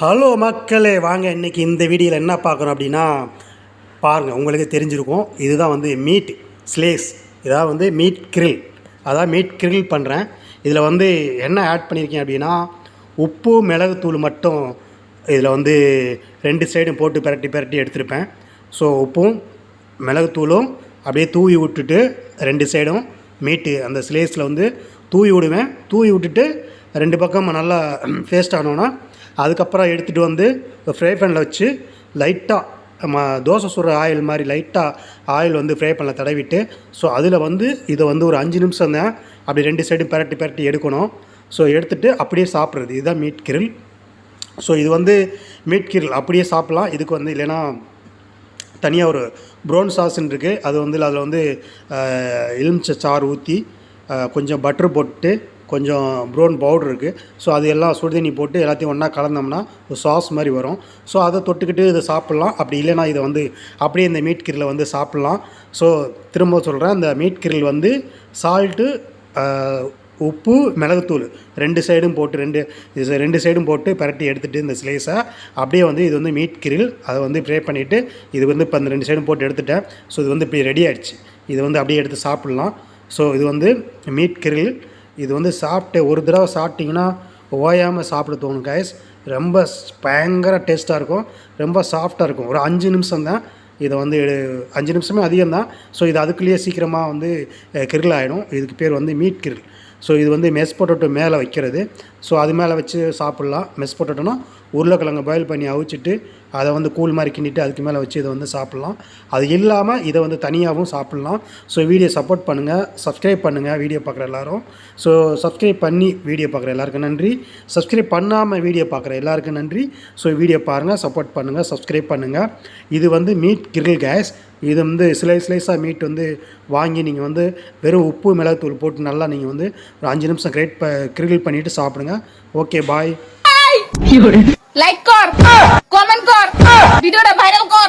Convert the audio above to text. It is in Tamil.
ஹலோ மக்களே வாங்க இன்றைக்கி இந்த வீடியோவில் என்ன பார்க்குறோம் அப்படின்னா பாருங்கள் உங்களுக்கு தெரிஞ்சிருக்கும். இதுதான் வந்து மீட் ஸ்லேஸ் இதான் வந்து மீட் கிரில் அதான் மீட் கிரில் பண்ணுறேன் இதில் வந்து என்ன ஆட் பண்ணியிருக்கேன் அப்படின்னா உப்பு மிளகுத்தூள் மட்டும் இதில் வந்து ரெண்டு சைடும் போட்டு பிரட்டி பிரட்டி எடுத்திருப்பேன். ஸோ உப்பும் மிளகுத்தூளும் அப்படியே தூவி விட்டுட்டு ரெண்டு சைடும் மீட்டு அந்த ஸ்லேஸில் வந்து தூவி விடுவேன். தூவி விட்டுட்டு ரெண்டு பக்கம் நல்லா பேஸ்ட் ஆனோன்னா அதுக்கப்புறம் எடுத்துகிட்டு வந்து ஃப்ரை பேனில் வச்சு லைட்டாக நம்ம தோசை சுடுற ஆயில் மாதிரி லைட்டாக ஆயில் வந்து ஃப்ரை பேனில் தடவிட்டு ஸோ அதில் வந்து இதை வந்து ஒரு அஞ்சு நிமிஷம் தான் அப்படி ரெண்டு சைடும் பரட்டி பரட்டி எடுக்கணும். ஸோ எடுத்துகிட்டு அப்படியே சாப்பிட்றது. இதுதான் மீட் கிரில் ஸோ இது வந்து மீட் கிரில் அப்படியே சாப்பிட்லாம். இதுக்கு வந்து இல்லைன்னா தனியாக ஒரு ப்ரௌன் சாஸ்ன்னு இருக்குது அது வந்து அதில் வந்து எலுமிச்சை சாறு ஊற்றி கொஞ்சம் பட்டர் போட்டு கொஞ்சம் ப்ரௌன் பவுடர் இருக்குது ஸோ அது எல்லாம் சுடுதண்ணி போட்டு எல்லாத்தையும் ஒன்றா கலந்தோம்னா ஒரு சாஸ் மாதிரி வரும். ஸோ அதை தொட்டுக்கிட்டு இதை சாப்பிட்லாம். அப்படி இல்லைன்னா இதை வந்து அப்படியே இந்த மீட் கிரில் வந்து சாப்பிட்லாம். ஸோ திரும்ப சொல்கிறேன் இந்த மீட் கிரில் வந்து சால்ட்டு உப்பு மிளகுத்தூள் ரெண்டு சைடும் போட்டு ரெண்டு இது ரெண்டு சைடும் போட்டு பரட்டி எடுத்துகிட்டு இந்த ஸ்லைஸை அப்படியே வந்து இது வந்து மீட் கிரில் அதை வந்து ப்ரே பண்ணிவிட்டு இது வந்து இப்போ அந்த ரெண்டு சைடும் போட்டு எடுத்துட்டேன். ஸோ இது வந்து இப்படி ரெடி ஆகிடுச்சு இது வந்து அப்படியே எடுத்து சாப்பிட்லாம். ஸோ இது வந்து மீட் கிரில் இது வந்து சாப்பிட்டு ஒரு தடவை சாப்பிட்டிங்கன்னா ஓயாமல் சாப்பிட தோணும் கைஸ் ரொம்ப பயங்கர டேஸ்ட்டாக இருக்கும். ரொம்ப சாஃப்டாக இருக்கும். ஒரு அஞ்சு நிமிஷம் தான் இதை வந்து அஞ்சு நிமிஷமே அதிகம் தான். ஸோ இது அதுக்குள்ளேயே சீக்கிரமாக வந்து கிரில் ஆகிடும் இதுக்கு பேர் வந்து மீட் கிரில் ஸோ இது வந்து மெஸ் பொட்டோட்டோ மேலே வைக்கிறது. ஸோ அது மேலே வச்சு சாப்பிட்லாம். மெஸ் பொட்டோட்டோனா உருளைக்கிழங்கு பாயில் பண்ணி அவிச்சிட்டு அதை வந்து கூழ் மாதிரி கிண்டிட்டு அதுக்கு மேலே வச்சு இதை வந்து சாப்பிட்லாம். அது இல்லாமல் இதை வந்து தனியாகவும் சாப்பிட்லாம். ஸோ வீடியோ சப்போர்ட் பண்ணுங்கள் சப்ஸ்கிரைப் பண்ணுங்கள் வீடியோ பார்க்குற எல்லாரும். ஸோ சப்ஸ்கிரைப் பண்ணி வீடியோ பார்க்குற எல்லாருக்கும் நன்றி. சப்ஸ்கிரைப் பண்ணாமல் வீடியோ பார்க்குற எல்லாருக்கும் நன்றி. ஸோ வீடியோ பாருங்கள் சப்போர்ட் பண்ணுங்கள் சப்ஸ்கிரைப் பண்ணுங்கள் இது வந்து மீட் கிரில் கேஸ் இது வந்து ஸ்லைஸ் ஸ்லைஸாக மீட் வந்து வாங்கி நீங்கள் வந்து வெறும் உப்பு மிளகுத்தூள் போட்டு நல்லா நீங்கள் வந்து ஒரு அஞ்சு நிமிஷம் கிரேட் ப கிரில் பண்ணிவிட்டு சாப்பிடுங்க. ஓகே பாய் লাইক কর? কমেন্ট কর ভিডিওটা ভাইরাল কর।